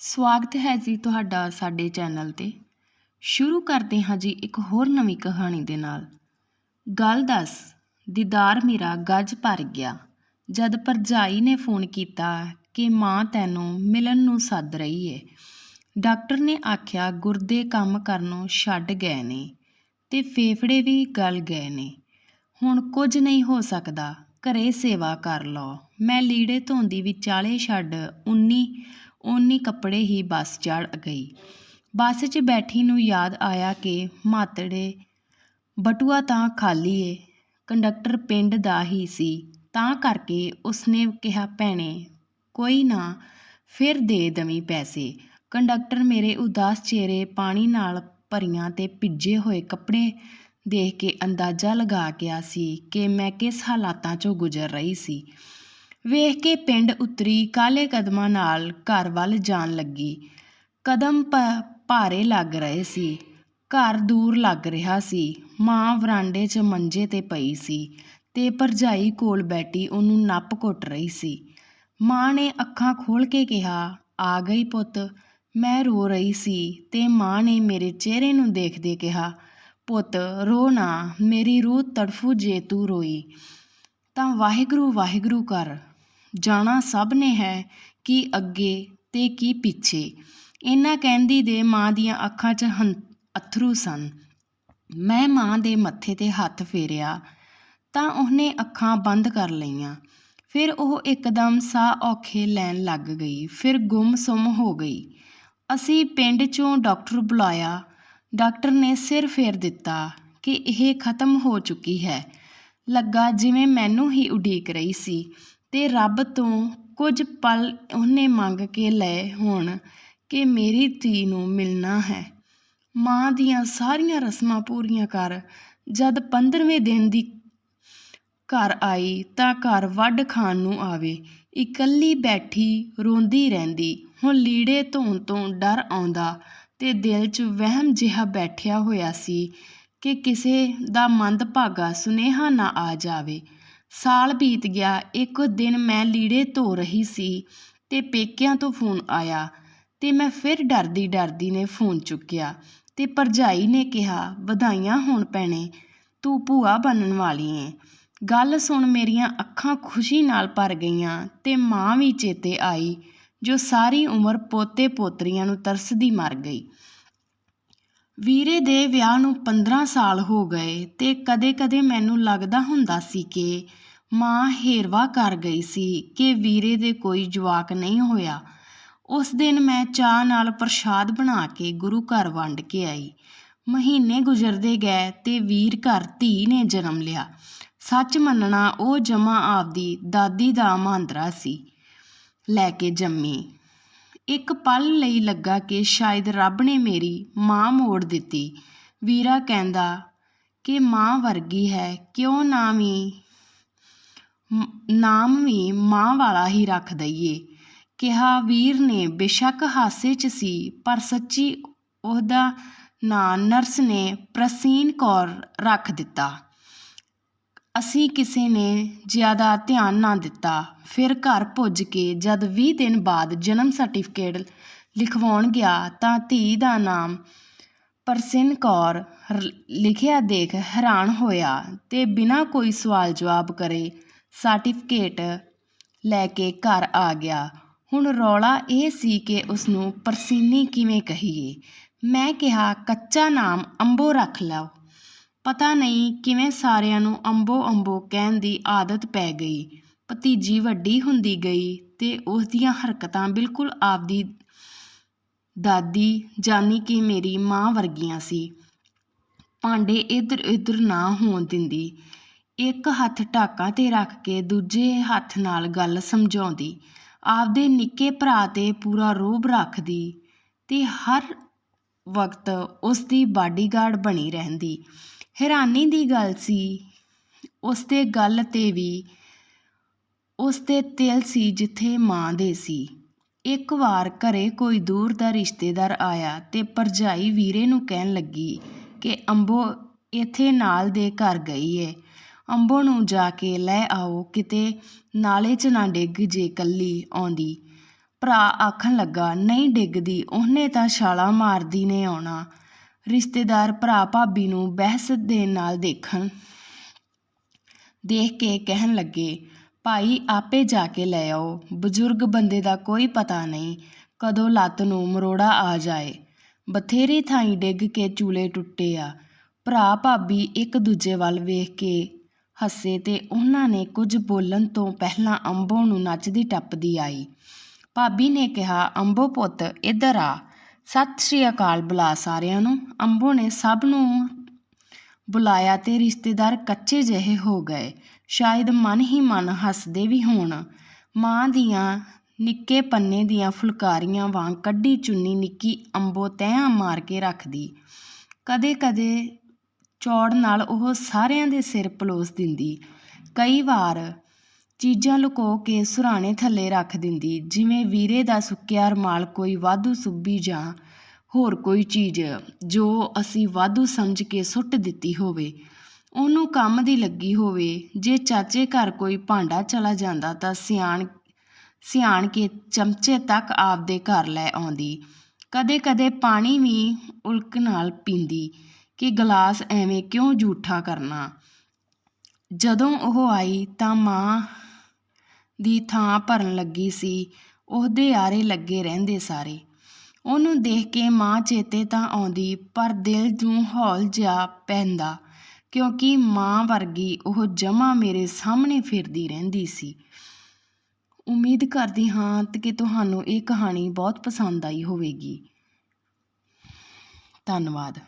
ਸਵਾਗਤ ਹੈ ਜੀ ਤੁਹਾਡਾ ਸਾਡੇ ਚੈਨਲ 'ਤੇ। ਸ਼ੁਰੂ ਕਰਦੇ ਹਾਂ ਜੀ ਇੱਕ ਹੋਰ ਨਵੀਂ ਕਹਾਣੀ ਦੇ ਨਾਲ। ਗੱਲ ਦੱਸ, ਦੀਦਾਰ ਮੇਰਾ ਗੱਜ ਭਰ ਗਿਆ। ਜਦ ਭਰਜਾਈ ਨੇ ਫੋਨ ਕੀਤਾ ਕਿ ਮਾਂ ਤੈਨੂੰ ਮਿਲਣ ਨੂੰ ਸੱਦ ਰਹੀ ਏ, ਡਾਕਟਰ ਨੇ ਆਖਿਆ ਗੁਰਦੇ ਕੰਮ ਕਰਨੋਂ ਛੱਡ ਗਏ ਨੇ ਤੇ ਫੇਫੜੇ ਵੀ ਗਲ ਗਏ ਨੇ। ਹੁਣ ਕੁਝ ਨਹੀਂ ਹੋ ਸਕਦਾ, ਘਰੇ ਸੇਵਾ ਕਰ ਲਓ। ਮੈਂ ਲੀੜੇ ਧੋਂਦੀ ਵਿਚਾਲੇ ਛੱਡ ਉਨੀ ਓਨੀ ਕੱਪੜੇ ਹੀ ਬੱਸ ਚੜ੍ਹ ਗਈ। ਬੱਸ 'ਚ ਬੈਠੀ ਨੂੰ ਯਾਦ ਆਇਆ ਕਿ ਮਾਤੜੇ, ਬਟੂਆ ਤਾਂ ਖਾਲੀ ਏ, ਕੰਡਕਟਰ ਪਿੰਡ ਦਾ ਹੀ ਸੀ। ਤਾਂ ਕਰਕੇ ਉਸਨੇ ਕਿਹਾ, ਭੈਣੇ, ਕੋਈ ਨਾ, ਫਿਰ ਦੇ ਦਵੀਂ ਪੈਸੇ। ਕੰਡਕਟਰ ਮੇਰੇ ਉਦਾਸ ਚਿਹਰੇ ਪਾਣੀ ਨਾਲ ਭਰੀਆਂ ਤੇ ਭਿੱਜੇ ਹੋਏ ਕੱਪੜੇ ਦੇਖ ਕੇ ਅੰਦਾਜ਼ਾ ਲਗਾ ਗਿਆ ਸੀ ਕਿ ਮੈਂ ਕਿਸ ਹਾਲਾਤਾਂ 'ਚੋਂ ਗੁਜ਼ਰ ਰਹੀ ਸੀ। ਵੇਖ ਕੇ ਪਿੰਡ ਉਤਰੀ ਕਾਲੇ ਕਦਮਾਂ ਨਾਲ ਘਰ ਵੱਲ ਜਾਣ ਲੱਗੀ। ਕਦਮ ਪ- ਭਾਰੇ ਲੱਗ ਰਹੇ ਸੀ। ਘਰ ਦੂਰ ਲੱਗ ਰਿਹਾ ਸੀ। ਮਾਂ ਵਰਾਂਡੇ 'ਚ ਮੰਜੇ ਤੇ ਪਈ ਸੀ ਤੇ ਭਰਜਾਈ ਕੋਲ ਬੈਠੀ ਉਹਨੂੰ ਨੱਪ ਘੁੱਟ ਰਹੀ ਸੀ। ਮਾਂ ਨੇ ਅੱਖਾਂ ਖੋਲ੍ਹ ਕੇ ਕਿਹਾ, ਆ ਗਈ ਪੁੱਤ, ਮੈਂ ਰੋ ਰਹੀ ਸੀ ਤੇ ਮਾਂ ਨੇ ਮੇਰੇ ਚਿਹਰੇ ਨੂੰ ਦੇਖਦੇ ਕਿਹਾ, ਪੁੱਤ, ਰੋ ਨਾ, ਮੇਰੀ ਰੂਹ ਤੜਫੂ ਜੇ ਤੂੰ ਰੋਈ। ਤਾਂ ਵਾਹਿਗੁਰੂ ਵਾਹਿਗੁਰੂ ਕਰ ਜਾਣਾ ਸਭ ਨੇ ਹੈ ਕੀ ਅੱਗੇ ਤੇ ਕੀ ਪਿੱਛੇ। ਇਹਨਾਂ ਕਹਿੰਦੀ ਦੇ ਮਾਂ ਦੀਆਂ ਅੱਖਾਂ 'ਚ ਹੰ- ਅੱਥਰੂ ਸਨ। ਮੈਂ ਮਾਂ ਦੇ ਮੱਥੇ ਤੇ ਹੱਥ ਫੇਰਿਆ ਤਾਂ ਉਹਨੇ ਅੱਖਾਂ ਬੰਦ ਕਰ ਲਈਆਂ। ਫਿਰ ਉਹ ਇੱਕਦਮ ਸਾਹ ਔਖੇ ਲੈਣ ਲੱਗ ਗਈ। ਫਿਰ ਗੁੰਮ-ਸੁੰਮ ਹੋ ਗਈ। ਅਸੀਂ ਪਿੰਡ 'ਚੋਂ ਡਾਕਟਰ ਬੁਲਾਇਆ। ਡਾਕਟਰ ਨੇ ਸਿਰ ਫੇਰ ਦਿੱਤਾ ਕਿ ਇਹ ਖਤਮ ਹੋ ਚੁੱਕੀ ਹੈ। ਲੱਗਾ ਜਿਵੇਂ ਮੈਨੂੰ ਹੀ ਉਡੀਕ ਰਹੀ ਸੀ। ਤੇ ਰੱਬ ਤੋਂ ਕੁਝ ਪਲ ਉਹਨੇ ਮੰਗ ਕੇ ਲਏ ਹੋਣ ਕਿ ਮੇਰੀ ਧੀ ਨੂੰ ਮਿਲਣਾ ਹੈ। ਮਾਂ ਦੀਆਂ ਸਾਰੀਆਂ ਰਸਮਾਂ ਪੂਰੀਆਂ ਕਰ। ਜਦ 15ਵੇਂ ਦਿਨ ਦੀ ਘਰ ਆਈ ਤਾਂ ਘਰ ਵੱਢ ਖਾਣ ਨੂੰ ਆਵੇ। ਇਕੱਲੀ ਬੈਠੀ ਰੋਂਦੀ ਰਹਿੰਦੀ। ਹੁਣ ਲੀੜੇ ਧੋਣ ਤੋਂ ਡਰ ਆਉਂਦਾ ਤੇ ਦਿਲ 'ਚ ਵਹਿਮ ਜਿਹਾ ਬੈਠਿਆ ਹੋਇਆ ਸੀ ਕਿ ਕਿਸੇ ਦਾ ਮੰਦਭਾਗਾ ਸੁਨੇਹਾ ਨਾ ਆ ਜਾਵੇ। ਸਾਲ ਬੀਤ ਗਿਆ, ਇੱਕ ਦਿਨ ਮੈਂ ਲੀੜੇ ਧੋ ਰਹੀ ਸੀ ਅਤੇ ਪੇਕਿਆਂ ਤੋਂ ਫੋਨ ਆਇਆ ਅਤੇ ਮੈਂ ਫਿਰ ਡਰਦੀ ਡਰਦੀ ਨੇ ਫੋਨ ਚੁੱਕਿਆ ਅਤੇ ਭਰਜਾਈ ਨੇ ਕਿਹਾ, ਵਧਾਈਆਂ ਹੋਣ ਭੈਣੇ, ਤੂੰ ਭੂਆ ਬਣਨ ਵਾਲੀ ਏਂ। ਗੱਲ ਸੁਣ ਮੇਰੀਆਂ ਅੱਖਾਂ ਖੁਸ਼ੀ ਨਾਲ ਭਰ ਗਈਆਂ ਅਤੇ ਮਾਂ ਵੀ ਚੇਤੇ ਆਈ, ਜੋ ਸਾਰੀ ਉਮਰ ਪੋਤੇ ਪੋਤਰੀਆਂ ਨੂੰ ਤਰਸਦੀ ਮਰ ਗਈ। ਵੀਰੇ ਦੇ ਵਿਆਹ ਨੂੰ 15 ਸਾਲ ਹੋ ਗਏ ਅਤੇ ਕਦੇ-ਕਦੇ ਮੈਨੂੰ ਲੱਗਦਾ ਹੁੰਦਾ ਸੀ ਕਿ ਮਾਂ ਹੇਰਵਾ ਕਰ ਗਈ ਸੀ ਕਿ ਵੀਰੇ ਦੇ ਕੋਈ ਜਵਾਕ ਨਹੀਂ ਹੋਇਆ। ਉਸ ਦਿਨ ਮੈਂ ਚਾਹ ਨਾਲ ਪ੍ਰਸ਼ਾਦ ਬਣਾ ਕੇ ਗੁਰੂ ਘਰ ਵੰਡ ਕੇ ਆਈ। ਮਹੀਨੇ ਗੁਜ਼ਰਦੇ ਗਏ ਅਤੇ ਵੀਰ ਘਰ ਧੀ ਨੇ ਜਨਮ ਲਿਆ। ਸੱਚ ਮੰਨਣਾ, ਉਹ ਜਮਾ ਆਪਦੀ ਦਾਦੀ ਦਾ ਮਾਂਦਰਾ ਸੀ। ਲੈ ਕੇ ਜੰਮੀ। ਇੱਕ ਪਲ ਲਈ ਲੱਗਾ ਕਿ ਸ਼ਾਇਦ ਰੱਬ ਨੇ ਮੇਰੀ ਮਾਂ ਮੋੜ ਦਿੱਤੀ। ਵੀਰਾ ਕਹਿੰਦਾ, ਕਿ ਮਾਂ ਵਰਗੀ ਹੈ, ਕਿਉਂ ਨਾ ਵੀ ਨਾਮ ਵੀ ਮਾਂ ਵਾਲਾ ਹੀ ਰੱਖ ਦਈਏ। ਕਿਹਾ ਵੀਰ ਨੇ, ਬੇਸ਼ੱਕ ਹਾਸੇ 'ਚ ਸੀ, ਪਰ ਸੱਚੀ ਉਹਦਾ ਨਾਂ ਨਰਸ ਨੇ ਪ੍ਰਸੀਨ ਕੌਰ ਰੱਖ ਦਿੱਤਾ। ਅਸੀਂ ਕਿਸੇ ਨੇ ਜ਼ਿਆਦਾ ਧਿਆਨ ਨਾ ਦਿੱਤਾ। ਫਿਰ ਘਰ ਪੁੱਜ ਕੇ ਜਦ ਵੀਹ ਦਿਨ ਬਾਅਦ ਜਨਮ ਸਰਟੀਫਿਕੇਟ ਲਿਖਵਾਉਣ ਗਿਆ ਤਾਂ ਧੀ ਦਾ ਨਾਮ ਪਰਸਿਨ ਕੌਰ ਲਿਖਿਆ ਦੇਖ ਹੈਰਾਨ ਹੋਇਆ ਅਤੇ ਬਿਨਾਂ ਕੋਈ ਸਵਾਲ ਜਵਾਬ ਕਰੇ ਸਰਟੀਫਿਕੇਟ ਲੈ ਕੇ ਘਰ ਆ ਗਿਆ। ਹੁਣ ਰੌਲਾ ਇਹ ਸੀ ਕਿ ਉਸਨੂੰ ਪਰਸੀਨੀ ਕਿਵੇਂ ਕਹੀਏ? ਮੈਂ ਕਿਹਾ, ਕੱਚਾ ਨਾਮ ਅੰਬੋ ਰੱਖ ਲਓ। ਪਤਾ ਨਹੀਂ ਕਿਵੇਂ ਸਾਰਿਆਂ ਨੂੰ ਅੰਬੋ ਅੰਬੋ ਕਹਿਣ ਦੀ ਆਦਤ ਪੈ ਗਈ। ਭਤੀਜੀ ਵੱਡੀ ਹੁੰਦੀ ਗਈ ਤੇ ਉਸ ਦੀਆਂ ਹਰਕਤਾਂ ਬਿਲਕੁਲ ਆਪਦੀ ਦਾਦੀ ਜਾਨੀ ਕਿ ਮੇਰੀ ਮਾਂ ਵਰਗੀਆਂ ਸੀ। ਭਾਂਡੇ ਇੱਧਰ ਇੱਧਰ ਨਾ ਹੋਣ ਦਿੰਦੀ। ਇੱਕ ਹੱਥ ਢਾਕਾਂ ਤੇ ਰੱਖ ਕੇ ਦੂਜੇ ਹੱਥ ਨਾਲ ਗੱਲ ਸਮਝਾਉਂਦੀ। ਆਪਦੇ ਨਿੱਕੇ ਭਰਾ ਤੇ ਪੂਰਾ ਰੋਬ ਰੱਖਦੀ ਤੇ ਹਰ ਵਕਤ ਉਸ ਦੀ ਬਾਡੀਗਾਰਡ ਬਣੀ ਰਹਿੰਦੀ। ਹੈਰਾਨੀ ਦੀ ਗੱਲ ਸੀ। ਉਸ ਦੇ ਗੱਲ ਤੇ ਵੀ ਉਸ ਦੇ ਤਿਲ ਸੀ ਜਿੱਥੇ ਮਾਂ ਦੇ ਸੀ। ਇੱਕ ਵਾਰ ਘਰੇ ਕੋਈ ਦੂਰ ਦਾ ਰਿਸ਼ਤੇਦਾਰ ਆਇਆ ਤੇ ਭਰਜਾਈ ਵੀਰੇ ਨੂੰ ਕਹਿਣ ਲੱਗੀ ਕਿ ਅੰਬੋ ਇੱਥੇ ਨਾਲ ਦੇ ਘਰ ਗਈ ਏ। ਅੰਬੋ ਨੂੰ ਜਾ ਕੇ ਲੈ ਆਓ, ਕਿਤੇ ਨਾਲੇ 'ਚ ਨਾ ਡਿੱਗ ਜੇ ਕੱਲੀ ਆਉਂਦੀ। ਭਰਾ ਆਖਣ ਲੱਗਾ, ਨਹੀਂ ਡਿੱਗਦੀ, ਉਹਨੇ ਤਾਂ ਛਾਲਾਂ ਮਾਰਦੀ ਨੇ ਆਉਣਾ। ਰਿਸ਼ਤੇਦਾਰ ਭਰਾ ਭਾਬੀ ਨੂੰ ਬਹਿਸ ਦੇ ਨਾਲ ਦੇਖਣ। ਦੇਖ ਕੇ ਕਹਿਣ ਲੱਗੇ, ਭਾਈ, ਆਪੇ ਜਾ ਕੇ ਲੈ ਆਓ। ਬਜ਼ੁਰਗ ਬੰਦੇ ਦਾ ਕੋਈ ਪਤਾ ਨਹੀਂ ਕਦੋਂ ਲੱਤ ਨੂੰ ਮਰੋੜਾ ਆ ਜਾਏ। ਬਥੇਰੀ ਥਾਈਂ ਡਿੱਗ ਕੇ ਚੂਲੇ ਟੁੱਟੇ ਆ। ਭਰਾ ਭਾਬੀ ਇੱਕ ਦੂਜੇ ਵੱਲ ਵੇਖ ਕੇ ਹੱਸੇ ਤੇ ਉਹਨਾਂ ਨੇ ਕੁਝ ਬੋਲਣ ਤੋਂ ਪਹਿਲਾਂ ਅੰਬੋ ਨੂੰ ਨੱਚਦੀ ਟੱਪਦੀ ਆਈ। ਭਾਬੀ ਨੇ ਕਿਹਾ, ਅੰਬੋ ਪੁੱਤ, ਇੱਧਰ ਆ। ਸਤਿ ਸ਼੍ਰੀ ਅਕਾਲ ਬੁਲਾ ਸਾਰਿਆਂ ਨੂੰ। ਅੰਬੋ ਨੇ ਸਭ ਨੂੰ ਬੁਲਾਇਆ ਤੇ ਰਿਸ਼ਤੇਦਾਰ ਕੱਚੇ ਜਿਹੇ ਹੋ ਗਏ। ਸ਼ਾਇਦ ਮਨ ਹੀ ਮਨ ਹੱਸਦੇ ਵੀ ਹੋਣ। ਮਾਂ ਦੀਆਂ ਨਿੱਕੇ ਪੰਨੇ ਦੀਆਂ ਫੁਲਕਾਰੀਆਂ ਵਾਂਗ ਕੱਢੀ ਚੁੰਨੀ ਨਿੱਕੀ ਅੰਬੋ ਤਹਿਆਂ ਮਾਰ ਕੇ ਰੱਖਦੀ। ਕਦੇ ਕਦੇ ਚੌੜ ਨਾਲ ਉਹ ਸਾਰਿਆਂ ਦੇ ਸਿਰ ਪਲੋਸ ਦਿੰਦੀ। ਕਈ ਵਾਰ ਚੀਜ਼ਾਂ ਲੁਕੋ ਕੇ ਸੁਰਾਣੇ ਥੱਲੇ ਰੱਖ ਦਿੰਦੀ, ਜਿਵੇਂ ਵੀਰੇ ਦਾ ਸੁੱਕਿਆ ਰੁਮਾਲ ਕੋਈ ਵਾਧੂ ਸੂਬੀ ਜਾਂ ਹੋਰ ਕੋਈ ਚੀਜ਼ ਜੋ ਅਸੀਂ ਵਾਧੂ ਸਮਝ ਕੇ ਸੁੱਟ ਦਿੱਤੀ ਹੋਵੇ। ਉਹਨੂੰ ਕੰਮ ਦੀ ਲੱਗੀ ਹੋਵੇ, ਜੇ ਚਾਚੇ ਘਰ ਕੋਈ ਭਾਂਡਾ ਚਲਾ ਜਾਂਦਾ ਤਾਂ ਸਿਆਣ ਸਿਆਣ ਕੇ ਚਮਚੇ ਤੱਕ ਆਪਦੇ ਘਰ ਲੈ ਆਉਂਦੀ। ਕਦੇ ਕਦੇ ਪਾਣੀ ਵੀ ਉਲਕ ਨਾਲ ਪੀਂਦੀ ਕਿ ਗਲਾਸ ਐਵੇਂ ਕਿਉਂ ਝੂਠਾ ਕਰਨਾ। ਜਦੋਂ ਉਹ ਆਈ ਤਾਂ ਮਾਂ ਦੀ ਥਾਂ ਭਰਨ ਲੱਗੀ ਸੀ। ਉਹਦੇ ਆਰੇ ਲੱਗੇ ਰਹਿੰਦੇ ਸਾਰੇ। ਉਹਨੂੰ ਦੇਖ ਕੇ ਮਾਂ ਚੇਤੇ ਤਾਂ ਆਉਂਦੀ, ਪਰ ਦਿਲ ਨੂੰ ਹੌਲ ਜਿਹਾ ਪੈਂਦਾ, ਕਿਉਂਕਿ ਮਾਂ ਵਰਗੀ ਉਹ ਜਮਾ ਮੇਰੇ ਸਾਹਮਣੇ ਫਿਰਦੀ ਰਹਿੰਦੀ ਸੀ। ਉਮੀਦ ਕਰਦੀ ਹਾਂ ਕਿ ਤੁਹਾਨੂੰ ਇਹ ਕਹਾਣੀ ਬਹੁਤ ਪਸੰਦ ਆਈ ਹੋਵੇਗੀ। ਧੰਨਵਾਦ।